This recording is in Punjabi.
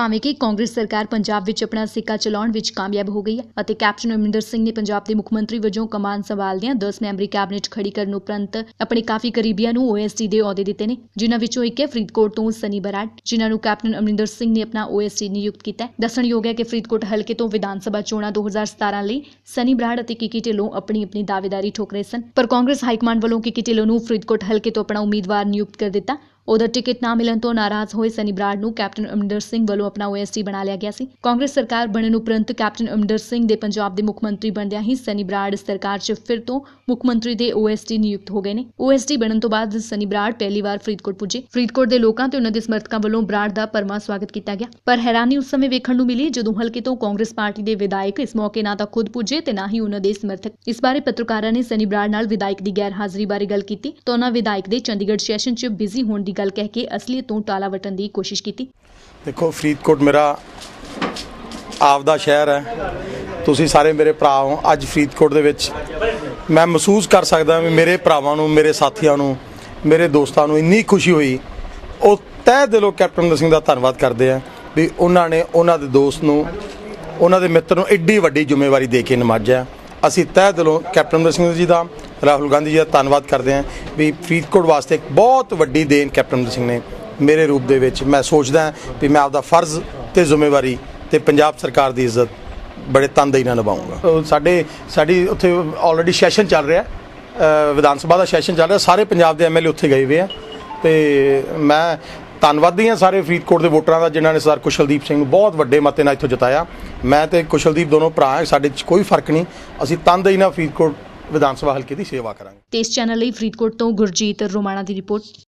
ਭਾਵੇਂ ਕਿ ਕਾਂਗਰਸ ਸਰਕਾਰ ਪੰਜਾਬ ਵਿੱਚ ਆਪਣਾ ਸਿੱਕਾ ਚਲਾਉਣ ਵਿੱਚ ਕਾਮਯਾਬ ਹੋ ਗਈ ਹੈ ਅਤੇ ਕੈਪਟਨ ਅਮਰਿੰਦਰ ਸਿੰਘ ਨੇ ਪੰਜਾਬ ਦੇ ਮੁੱਖ ਮੰਤਰੀ ਵਜੋਂ ਕਮਾਨ ਸੰਭਾਲਦਿਆਂ 10 ਮੈਂਬਰੀ ਕੈਬਨਿਟ ਖੜੀ ਕਰਨ ਉਪਰੰਤ ਆਪਣੇ ਕਾਫੀ ਕਰੀਬੀਆਂ ਨੂੰ ਓਐਸਟੀ ਦੇ ਅਹੁਦੇ ਦਿੱਤੇ ਨੇ, ਜਿਨ੍ਹਾਂ ਵਿੱਚੋਂ ਇੱਕ ਹੈ ਫਰੀਦਕੋਟ ਤੋਂ ਸਨੀ ਬਰਾੜ, ਜਿਨ੍ਹਾਂ ਨੂੰ ਕੈਪਟਨ ਅਮਰਿੰਦਰ ਸਿੰਘ ਨੇ ਆਪਣਾ ਓਐਸਟੀ ਨਿਯੁਕਤ ਕੀਤਾ ਹੈ। ਦੱਸਣਯੋਗ ਹੈ ਕਿ ਫਰੀਦਕੋਟ ਹਲਕੇ ਤੋਂ ਵਿਧਾਨ ਸਭਾ ਚੋਣਾਂ 2017 ਲਈ ਸਨੀ ਬਰਾੜ ਅਤੇ ਕਿਕੀ ਢਿੱਲੋਂ ਆਪਣੀ ਆਪਣੀ ਦਾਅਵੇਦਾਰੀ ਠੋਕ ਰਹੇ ਸਨ, ਪਰ ਕਾਂਗਰਸ ਹਾਈਕਮਾਂਡ ਵੱਲੋਂ ਕਿਕੀ ਢਿੱਲੋਂ ਨੂੰ ਫਰੀਦਕੋਟ ਹਲਕੇ ਤੋਂ ਆਪਣਾ ਉਮੀਦਵਾਰ ਨਿਯੁਕਤ ਕਰ ਦਿੱਤਾ ਉਹਦਾ ਟਿਕਟ ਨਾ ਮਿਲਣ ਤੋਂ ਨਾਰਾਜ਼ ਹੋਏ ਸਨੀ ਬਰਾੜ ਨੂੰ ਕੈਪਟਨ ਅਮਰਿੰਦਰ ਸਿੰਘ ਵੱਲੋਂ ਆਪਣਾ ਓਐਸਟੀ ਬਣਾ ਲਿਆ ਗਿਆ ਸੀ। ਕਾਂਗਰਸ ਸਰਕਾਰ ਬਣਨ ਉਪਰੰਤ ਕੈਪਟਨ ਅਮਰਿੰਦਰ ਸਿੰਘ ਦੇ ਪੰਜਾਬ ਦੇ ਮੁੱਖ ਮੰਤਰੀ ਬਣਦਿਆਂ ਹੀ ਸਨੀ ਬਰਾੜ ਸਰਕਾਰ 'ਚ ਫਿਰ ਤੋਂ ਮੁੱਖ ਮੰਤਰੀ ਦੇ ਓਐਸਟੀ ਨਿਯੁਕਤ ਹੋ ਗਏ ਨੇ। ਓਐਸਟੀ ਬਣਨ ਤੋਂ ਬਾਅਦ ਸਨੀ ਬਰਾੜ ਪਹਿਲੀ ਵਾਰ ਫਰੀਦਕੋਟ ਪੁੱਜੇ। ਫਰੀਦਕੋਟ ਦੇ ਲੋਕਾਂ ਤੇ ਉਹਨਾਂ ਦੇ ਸਮਰਥਕਾਂ ਵੱਲੋਂ ਬਰਾੜ ਦਾ ਪਰਮਾ ਸਵਾਗਤ ਕੀਤਾ ਗਿਆ। ਪਰ ਹੈਰਾਨੀ ਉਸ ਸਮੇਂ ਵੇਖਣ ਨੂੰ ਮਿਲੀ ਜਦੋਂ ਹਲਕੇ ਤੋਂ ਕਾਂਗਰਸ ਪਾਰਟੀ ਦੇ ਵਿਧਾਇਕ ਇਸ ਮੌਕੇ ਨਾ ਤਾਂ ਖੁਦ ਪੁੱਜੇ ਤੇ ਨਾ ਹੀ ਉਹਨਾਂ ਦੇ ਸਮਰਥਕ। ਇਸ ਬਾਰੇ ਪੱਤਰਕਾਰਾਂ ਨੇ ਸਨੀ ਬਰਾੜ ਨਾਲ ਵਿਧਾਇਕ ਦੀ ਗੈਰ ਹਾਜ਼ਰੀ ਬਾਰੇ ਗੱਲ ਕੀਤੀ ਤਾਂ ਉਹਨਾਂ ਵਿਧਾਇਕ ਦੇ ਚੰਡੀਗੜ੍ਹ ਸੈਸ਼ਨ 'ਚ ਬਿਜ਼ੀ ਹੋਣ ਦੀ ਗੱਲ ਕਹਿ ਕੇ ਅਸਲੀਅਤ ਤੋਂ ਟਾਲਾ ਵਟਣ ਦੀ ਕੋਸ਼ਿਸ਼ ਕੀਤੀ। ਦੇਖੋ, ਫਰੀਦਕੋਟ ਮੇਰਾ ਆਪਦਾ ਸ਼ਹਿਰ ਹੈ। ਤੁਸੀਂ ਸਾਰੇ ਮੇਰੇ ਭਰਾ ਹੋ। ਅੱਜ ਫਰੀਦਕੋਟ ਦੇ ਵਿੱਚ ਮੈਂ ਮਹਿਸੂਸ ਕਰ ਸਕਦਾ ਵੀ ਮੇਰੇ ਭਰਾਵਾਂ ਨੂੰ, ਮੇਰੇ ਸਾਥੀਆਂ ਨੂੰ, ਮੇਰੇ ਦੋਸਤਾਂ ਨੂੰ ਇੰਨੀ ਖੁਸ਼ੀ ਹੋਈ। ਉਹ ਤਹਿ ਦਿਲੋਂ ਕੈਪਟਨ ਅਮਰਿੰਦਰ ਸਿੰਘ ਦਾ ਧੰਨਵਾਦ ਕਰਦੇ ਆ ਵੀ ਉਹਨਾਂ ਨੇ ਉਹਨਾਂ ਦੇ ਦੋਸਤ ਨੂੰ, ਉਹਨਾਂ ਦੇ ਮਿੱਤਰ ਨੂੰ ਐਡੀ ਵੱਡੀ ਜ਼ਿੰਮੇਵਾਰੀ ਦੇ ਕੇ ਨਮਾਜ਼ਿਆ। ਅਸੀਂ ਤਹਿ ਦਿਲੋਂ ਕੈਪਟਨ ਅਮਰਿੰਦਰ ਸਿੰਘ ਜੀ ਦਾ ਰਾਹੁਲ ਗਾਂਧੀ ਜੀ ਦਾ ਧੰਨਵਾਦ ਕਰਦੇ ਹਾਂ ਵੀ ਫਰੀਦਕੋਟ ਵਾਸਤੇ ਇੱਕ ਬਹੁਤ ਵੱਡੀ ਦੇਣ ਕੈਪਟਨ ਅਮਰਿੰਦਰ ਸਿੰਘ ਨੇ ਮੇਰੇ ਰੂਪ ਦੇ ਵਿੱਚ। ਮੈਂ ਸੋਚਦਾ ਵੀ ਮੈਂ ਆਪਦਾ ਫਰਜ਼ ਤੇ ਜ਼ਿੰਮੇਵਾਰੀ ਤੇ ਪੰਜਾਬ ਸਰਕਾਰ ਦੀ ਇੱਜ਼ਤ ਬੜੇ ਤਨਦੇਹੀ ਨਾਲ ਨਿਭਾਉਂਗਾ ਸਾਡੇ, ਸਾਡੀ ਉੱਥੇ ਆਲਰੇਡੀ ਸੈਸ਼ਨ ਚੱਲ ਰਿਹਾ। ਵਿਧਾਨ ਸਭਾ ਦਾ ਸੈਸ਼ਨ ਚੱਲ ਰਿਹਾ। ਸਾਰੇ ਪੰਜਾਬ ਦੇ ਐਮਐਲਏ ਉੱਥੇ ਗਏ ਹੋਏ ਆ। ਤੇ ਮੈਂ ਧੰਨਵਾਦੀ ਹਾਂ ਸਾਰੇ ਫਰੀਦਕੋਟ ਦੇ ਵੋਟਰਾਂ ਦਾ ਜਿਨ੍ਹਾਂ ਨੇ ਸਰਦਾਰ ਕੁਸ਼ਲਦੀਪ ਸਿੰਘ ਨੂੰ ਬਹੁਤ ਵੱਡੇ ਮਤੇ ਨਾਲ ਇੱਥੋਂ ਜਿਤਾਇਆ। ਮੈਂ ਤੇ ਕੁਸ਼ਲਦੀਪ ਦੋਨੋਂ ਭਰਾ ਸਾਡੇ 'ਚ ਕੋਈ ਫ਼ਰਕ ਨਹੀਂ। ਅਸੀਂ ਤਨਦੇਹੀ ਨਾਲ ਫਰੀਦਕੋਟ ਵਿਧਾਨ ਸਭਾ ਹਲਕੇ ਦੀ ਸੇਵਾ ਕਰਾਂਗੇ। ਤੇ ਇਸ ਚੈਨਲ ਲਈ ਫਰੀਦਕੋਟ ਤੋਂ ਗੁਰਜੀਤ ਰੋਮਾਣਾ ਦੀ ਰਿਪੋਰਟ।